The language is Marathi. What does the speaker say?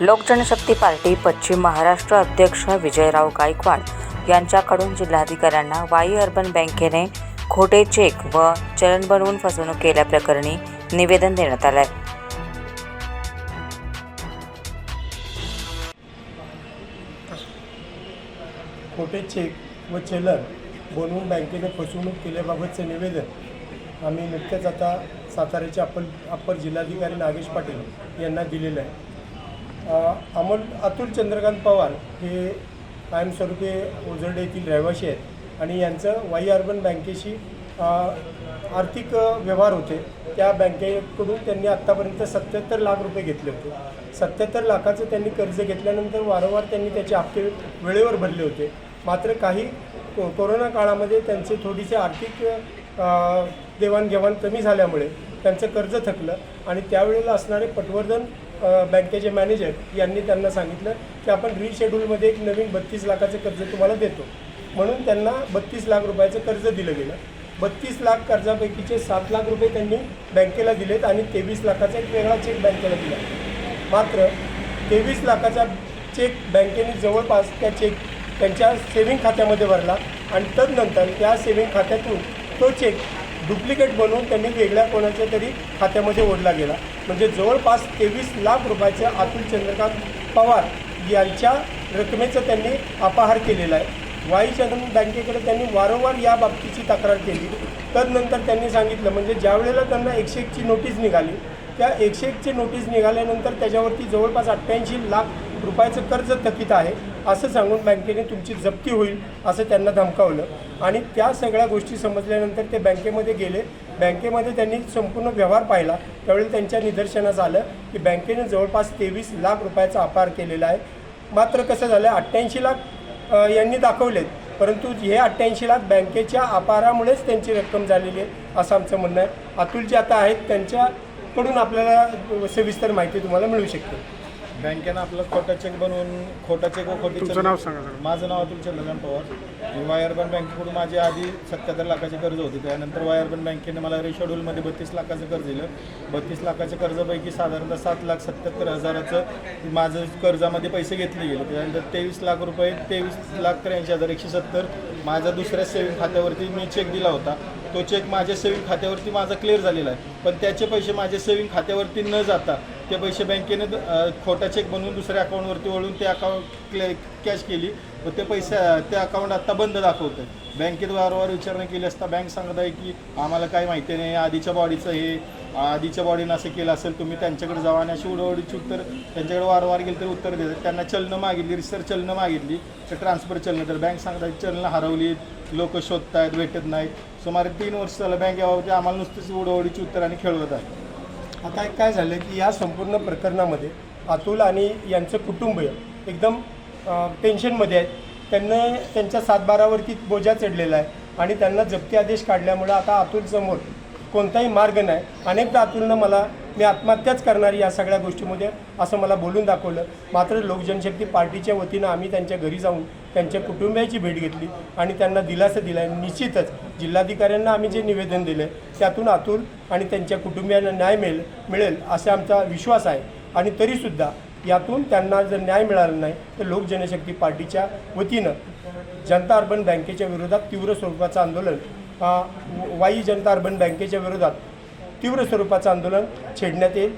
लोकजनशक्ती पार्टी पश्चिम महाराष्ट्र अध्यक्ष विजयराव गायकवाड यांच्याकडून जिल्हाधिकाऱ्यांना वाई अर्बन बँकेने खोटे चेक व चलन बनवून फसवणूक केल्याप्रकरणी निवेदन देण्यात आलं आहे खोटे चेक व चलन बनवून बँकेने फसवणूक केल्याबाबतचं निवेदन. आम्ही नुकतेच आता साताऱ्याचे अप्पर अप्पर जिल्हाधिकारी नागेश पाटील यांना दिलेलं आहे. अमोल अतुल चंद्रकांत पवार हे कायमस्वरूपी ओझरडे येथील रहिवासी आहेत आणि यांचं वाई अर्बन बँकेशी आर्थिक व्यवहार होते. त्या बँकेकडून त्यांनी आत्तापर्यंत सत्याहत्तर लाख रुपये घेतले होते. सत्याहत्तर लाखाचं त्यांनी कर्ज घेतल्यानंतर वारंवार त्यांनी त्याचे हप्ते वेळेवर भरले होते. मात्र काही को कोरोना काळामध्ये त्यांचे थोडीसे आर्थिक देवाणघेवाण कमी झाल्यामुळे त्यांचं कर्ज थकलं आणि त्यावेळेला असणारे पटवर्धन बँकेचे मॅनेजर यांनी त्यांना सांगितलं की आपण रिशेड्यूलमध्ये एक नवीन बत्तीस लाखाचं कर्ज तुम्हाला देतो. म्हणून त्यांना बत्तीस लाख रुपयाचं कर्ज दिलं गेलं. बत्तीस लाख कर्जापैकीचे सात लाख रुपये त्यांनी बँकेला दिलेत आणि तेवीस लाखाचा एक वेगळा चेक बँकेला दिला. मात्र तेवीस लाखाचा चेक बँकेने जवळपास त्या चेक त्यांच्या सेव्हिंग खात्यामध्ये भरला आणि तदनंतर त्या सेविंग खात्यातून तो चेक डुप्लिकेट बनवून त्यांनी वेगळ्या कोणाच्या तरी खात्यामध्ये ओढला गेला. म्हणजे जवळपास तेवीस लाख रुपयाचं अतुल चंद्रकांत पवार यांच्या रकमेचं त्यांनी अपहार केलेला आहे. वाई चंद्रन बँकेकडे त्यांनी वारंवार या बाबतीची तक्रार केली. तदनंतर त्यांनी सांगितलं म्हणजे ज्यावेळेला त्यांना एकशे एकची नोटीस निघाली त्या एकशे एकची नोटीस निघाल्यानंतर त्याच्यावरती जवळपास अठ्ठ्याऐंशी लाख रुपयाचं कर्ज थकीत आहे असं सांगून बँकेने तुमची जप्ती होईल असं त्यांना धमकावलं. आणि त्या सगळ्या गोष्टी समजल्यानंतर ते बँकेमध्ये गेले. बँकेमध्ये त्यांनी संपूर्ण व्यवहार पाहिला. त्यावेळी त्यांच्या निदर्शनास आलं की बँकेने जवळपास तेवीस लाख रुपयाचा अपार केलेला आहे. मात्र कसं झालं अठ्ठ्याऐंशी लाख यांनी दाखवलेत. परंतु हे अठ्ठ्याऐंशी लाख बँकेच्या अपारामुळेच त्यांची रक्कम झालेली आहे असं आमचं म्हणणं आहे. अतुल जे आता आहेत त्यांच्याकडून आपल्याला सविस्तर माहिती तुम्हाला मिळू शकते. बँकेनं आपलं खोटा चेक बनवून खोटा चेक व खोटी तुमचं नाव सांगा सर माझं नाव अतुल चंद्रकांत पवार. मी वाय अर्बन बँकेकडून माझे आधी सत्याहत्तर लाखाचे कर्ज होते. त्यानंतर वाय अर्बन बँकेने मला रिशेड्यूलमध्ये बत्तीस लाखाचं कर्ज दिलं. बत्तीस लाखाच्या कर्जापैकी साधारणतः सात लाख सत्याहत्तर हजाराचं माझं कर्जामध्ये पैसे घेतले गेले. त्यानंतर तेवीस लाख रुपये तेवीस लाख त्र्याऐंशी हजार एकशे सत्तर माझ्या दुसऱ्या सेविंग खात्यावरती मी चेक दिला होता. तो चेक माझ्या सेविंग खात्यावरती माझा क्लिअर झालेला आहे. पण त्याचे पैसे माझ्या सेविंग खात्यावरती न जाता ते पैसे बँकेने खोटा चेक बनवून दुसऱ्या अकाउंटवरती वळून ते अकाउंट क्ले कॅश केली. व ते पैसे ते अकाउंट आत्ता बंद दाखवतं बँकेत वारंवार विचारणा केली असता बँक सांगत आहे की आम्हाला काही माहिती नाही आधीच्या बॉडीचं हे आधीच्या बॉडीनं असं केलं असेल तुम्ही त्यांच्याकडे जावा आणि अशी उडवडीची उत्तर त्यांच्याकडे वारंवार गेली तर उत्तर देतात. त्यांना चलनं मागितली रिसर चलनं मागितली तर ट्रान्सफर चलनं. तर बँक सांगतात चलनं हरवली लोक आहेत भेटत नाहीत. सुमारे तीन वर्ष झालं बँक याबाबत आम्हाला नुसतीच उडवडीची उत्तर आणि खेळवत आहे. आता एक काय झालं की या संपूर्ण प्रकरणामध्ये अतुल आणि यांचं कुटुंब एकदम टेन्शनमध्ये आहेत. त्यांना त्यांच्या सातबारावरती बोजा चढलेला आहे आणि त्यांना जप्ती आदेश काढल्यामुळं आता अतुलसमोर कोणताही मार्ग नाही. अनेकदा अतुलनं मला मी आत्महत्याच करणार या सगळ्या गोष्टीमध्ये असं मला बोलून दाखवलं. मात्र लोकजनशक्ती पार्टीच्या वतीनं आम्ही त्यांच्या घरी जाऊन त्यांच्या कुटुंबियाची भेट घेतली आणि त्यांना दिलासा दिला आहे निश्चितच जिल्हाधिकाऱ्यांना आम्ही जे निवेदन दिलं आहे त्यातून अतुल आणि त्यांच्या कुटुंबियांना न्याय मिळेल मिळेल असा आमचा विश्वास आहे. आणि तरीसुद्धा यातून त्यांना जर न्याय मिळाला नाही तर लोक जनशक्ती पार्टीच्या वतीनं जनता अर्बन बँकेच्या विरोधात तीव्र स्वरूपाचं आंदोलन वाई जनता अर्बन बँकेच्या विरोधात तीव्र स्वरूपाचं आंदोलन छेडण्यात येईल.